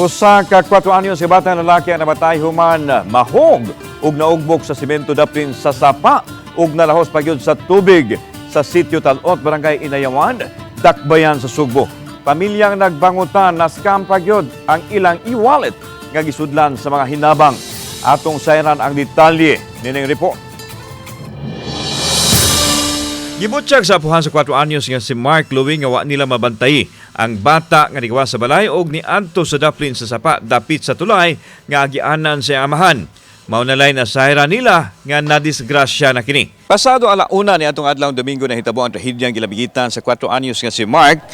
Usa ka 4 anyos si batang lalaki ang nabatay human mahog ug naugbok sa simento daplin sa sapa ug nalahos pagyud sa tubig sa sitio Talot, Barangay Inayawan, Dakbayan sa Sugbo. Pamilyang nagbangutan na scam pagyud ang ilang e-wallet nga gisudlan sa mga hinabang. Atong sayran ang detalye nining report. Gibutyag sa apuhan sa 4 anyos nga si Mark Louie nga wa nila mabantay ang bata nga nigawa sa balay og ni Anto sa daplin sa sapa dapit sa tulay nga agianan sa amahan. Mao na lay na sayra nila nga nadisgrasya na kini. Pasado ala una ni atong adlaw Domingo na hitabo ang trahedyang gilabigitan sa 4 anyos nga si Mark.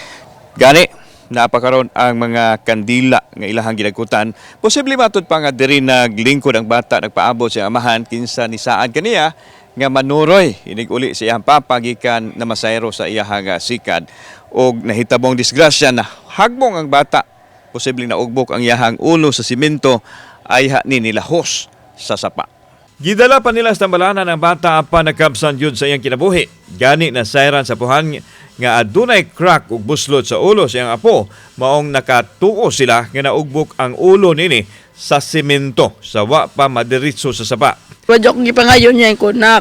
Gani napakaron ang mga kandila nga ilahang ginagutan. Posible matod pa nga diri naglingkod ang bata nagpaabot sa amahan kinsa ni saad kaniya nga manuroy inig uli sa iyang papa gikan na masayro sa iyahang ah, sikad og nahitabong disgrasya na hagbong ang bata posibleng naugbok ang iyahang ulo sa simento ay ni nilahos sa sapa. Gidala pa nila sa tambalanan ang bata pa nagkabsan yun sa iyang kinabuhi. Gani na sayran sa puhan nga adunay crack ug buslot sa ulo sa iyang apo maong nakatuo sila nga naugbok ang ulo nini sa simento sa wa pa madiritso sa sapa. Wadyo kong gipangayon niya yung kunak.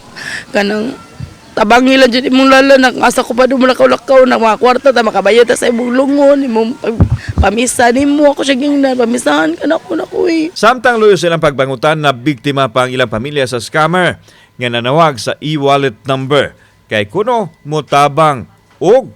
Kanang tabang nila dyan imong lala nak asa ko pa doon lakaw-lakaw na mga kwarta ta makabayad ta sa imong lungon imong pamisa nimo ako siya gingnan pamisahan ka na ko na ko eh. Samtang luyo silang pagbangutan na biktima pa ang ilang pamilya sa scammer nga nanawag sa e-wallet number kay kuno mutabang og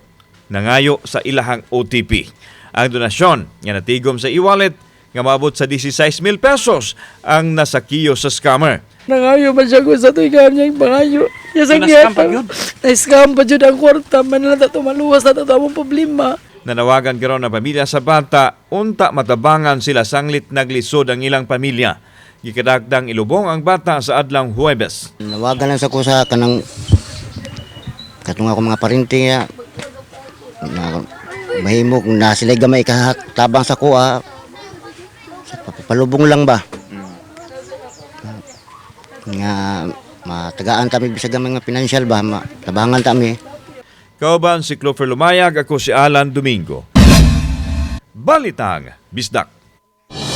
nangayo sa ilahang OTP. Ang donasyon nga natigom sa e-wallet nga maabot sa 16 mil pesos ang nasakiyo sa scammer. Nangayo ba siya ko sa niya yung pangayo. Niya sa yun? Na-scam pa dyan ang kwarta. Man lang tato maluwas na tato among problema. Nanawagan karon ng pamilya sa bata, unta matabangan sila sanglit naglisod ang ilang pamilya. Gikadagdang ilubong ang bata sa adlang Huwebes. Nawagan lang sa ko sa kanang katong ako mga parinti nga na mahimok na sila gamay katabang sa kuha palubong lang ba? Nga matagaan kami bisag gamay nga financial ba? Matabangan kami Kauban si Clover Lumayag, ako si Alan Domingo. Balitang Bisdak.